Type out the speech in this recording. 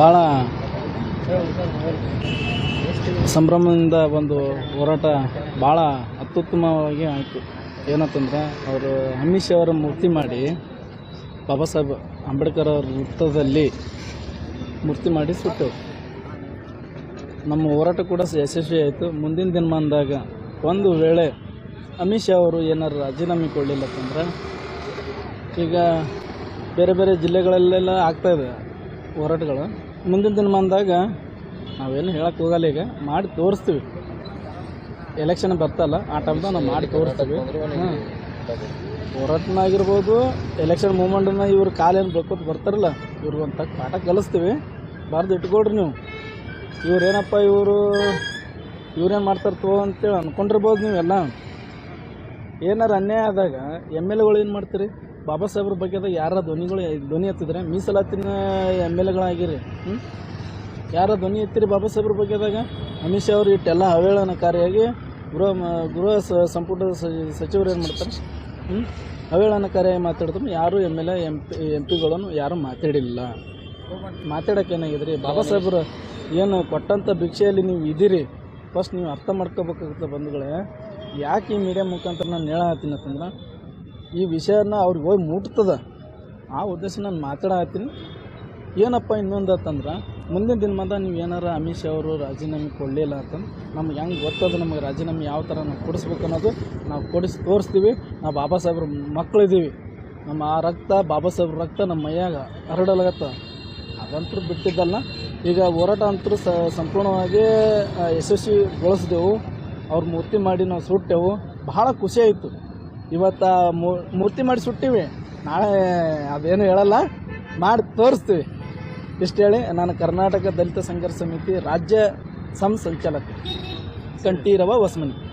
ಭಾಳ ಸಂಭ್ರಮದಿಂದ ಒಂದು ಹೋರಾಟ ಭಾಳ ಅತ್ಯುತ್ತಮವಾಗಿ ಆಯಿತು. ಏನಂತಂದ್ರೆ, ಅವರು ಶಾ ಅವರ ಮೂರ್ತಿ ಮಾಡಿ, ಬಾಬಾ ಸಾಹೇಬ್ ಅಂಬೇಡ್ಕರ್ ಅವ್ರ ವೃತ್ತದಲ್ಲಿ ಮೂರ್ತಿ ಮಾಡಿ ಸುಟ್ಟು ನಮ್ಮ ಹೋರಾಟ ಕೂಡ ಯಶಸ್ವಿ ಆಯಿತು. ಮುಂದಿನ ದಿನಮಾನದಾಗ ಒಂದು ವೇಳೆ ಅಮಿತ್ ಶಾ ಅವರು ಏನಾರು ರಾಜೀನಾಮೆ ಕೊಡಲಿಲ್ಲ ಅಂತಂದ್ರೆ ಈಗ ಬೇರೆ ಬೇರೆ ಜಿಲ್ಲೆಗಳಲ್ಲೆಲ್ಲ ಆಗ್ತಾಯಿದೆ ಹೋರಾಟಗಳು. ಮುಂದಿನ ದಿನಮಾನದಾಗ ನಾವೇನು ಹೇಳಕ್ಕೆ ಹೋಗಲ್ಲ ಈಗ. ಮಾಡಿ ತೋರಿಸ್ತೀವಿ. ಎಲೆಕ್ಷನ್ ಬರ್ತಲ್ಲ, ಆ ಟೈಮ್ದಾಗ ನಾವು ಮಾಡಿ ತೋರಿಸ್ತೀವಿ. ಹೋರಾಟನಾಗಿರ್ಬೋದು ಎಲೆಕ್ಷನ್ ಮೂಮೆಂಟನ್ನ ಇವ್ರ ಕಾಲೇನು ಬೆಳ್ಕೊತ ಬರ್ತಾರಲ್ಲ, ಇವ್ರಿಗೆ ಒಂದು ಪಾಠ ಕಲಿಸ್ತೀವಿ. ಬರ್ದು ಇಟ್ಕೊಡ್ರಿ ನೀವು. ಇವ್ರೇನಪ್ಪ ಇವರು, ಇವ್ರೇನು ಮಾಡ್ತಾರೆ ತೋ ಅಂತೇಳಿ ಅಂದ್ಕೊಂಡಿರ್ಬೋದು ನೀವೆಲ್ಲ. ಏನಾರು ಅನ್ಯಾಯ ಆದಾಗ ಎಂ ಎಲ್ ಎಗಳು ಏನು ಮಾಡ್ತೀರಿ? ಬಾಬಾ ಸಾಹೇಬ್ರ ಬಗ್ಗೆ ಯಾರ ಧ್ವನಿಗಳು ಧ್ವನಿ ಎತ್ತಿದ್ರೆ? ಮೀಸಲಾತಿನ ಎಂ ಎಲ್ ಎಗಳಾಗಿರಿ. ಯಾರ ಧ್ವನಿ ಎತ್ತಿರಿ ಬಾಬಾ ಸಾಹೇಬ್ರ ಬಗ್ಗೆದಾಗ ಅಮಿತ್ ಶಾ ಅವರು ಇಟ್ಟೆಲ್ಲ ಅವಹೇಳನಕಾರಿಯಾಗಿ ಗೃಹ ಗೃಹ ಸಂಪುಟ ಸಚಿವರು ಏನು ಮಾಡ್ತಾರೆ? ಹ್ಞೂ ಅವಹೇಳನಕಾರಿಯಾಗಿ ಮಾತಾಡಿದ್ರು ಯಾರು M L A, M P, M ಪಿಗಳನ್ನು ಯಾರೂ ಮಾತಾಡಿಲ್ಲ. ಮಾತಾಡೋಕೆ ಏನಾಗಿದ್ರಿ? ಬಾಬಾ ಸಾಹೇಬ್ರು ಏನು ಕೊಟ್ಟಂಥ ಭಿಕ್ಷೆಯಲ್ಲಿ ನೀವು ಇದ್ದೀರಿ? ಫಸ್ಟ್ ನೀವು ಅರ್ಥ ಮಾಡ್ಕೋಬೇಕಾಗುತ್ತೆ ಬಂಧುಗಳೇ. ಯಾಕೆ ಈ ಮೀಡಿಯಾ ಮುಖಾಂತರ ನಾನು ಹೇಳತ್ತೀನಿ ಅಂತಂದ್ರೆ ಈ ವಿಷಯನ ಅವ್ರಿಗೆ ಹೋಗಿ ಮುಟ್ತದ. ಆ ಉದ್ದೇಶ ನಾನು ಮಾತಾಡತ್ತೀನಿ ಏನಪ್ಪ ಇನ್ನೊಂದು ಅಂತಂದ್ರೆ ಮುಂದಿನ ದಿನಮಾನ ನೀವು ಏನಾರ ಅಮಿತ್ ಶಾ ಅವರು ರಾಜೀನಾಮೆ ಕೊಡಲಿಲ್ಲ ಅಂತಂದ್ರೆ ನಮ್ಗೆ ಹೆಂಗೆ ಗೊತ್ತದ ನಮಗೆ ರಾಜೀನಾಮೆ ಯಾವ ಥರ ನಾವು ಕೊಡಿಸ್ಬೇಕು ಅನ್ನೋದು ನಾವು ಕೊಡಿಸಿ ತೋರಿಸ್ತೀವಿ. ನಾವು ಬಾಬಾ ಸಾಹೇಬ್ರ ಮಕ್ಕಳಿದ್ದೀವಿ ನಮ್ಮ ಆ ರಕ್ತ ಬಾಬಾ ಸಾಹೇಬ್ರ ರಕ್ತ ನಮ್ಮ ಮೈಯಾಗ ಹರಡಲಾಗತ್ತ. ಅದಂತೂ ಬಿಟ್ಟಿದ್ದಲ್ಲ. ಈಗ ಹೋರಾಟ ಅಂತರೂ ಸಂಪೂರ್ಣವಾಗಿ ಯಶಸ್ವಿಗೊಳಿಸಿದೆವು. ಅವ್ರ ಮೂರ್ತಿ ಮಾಡಿ ನಾವು ಸುಟ್ಟೆವು. ಬಹಳ ಖುಷಿ ಆಯಿತು. ಇವತ್ತು ಮೂರ್ತಿ ಮಾಡಿ ಸುಟ್ಟಿವಿ. ನಾಳೆ ಅದೇನು ಹೇಳಲ್ಲ. ಮಾಡಿ ತೋರಿಸ್ತೀವಿ. ಇಷ್ಟು ಹೇಳಿ, ನಾನು ಕರ್ನಾಟಕ ದಲಿತ ಸಂಘರ್ಷ ಸಮಿತಿ ರಾಜ್ಯ ಸಂಸಂಚಾಲಕ. ಕಂಠೀರವ ಹೊಸಮನಿ.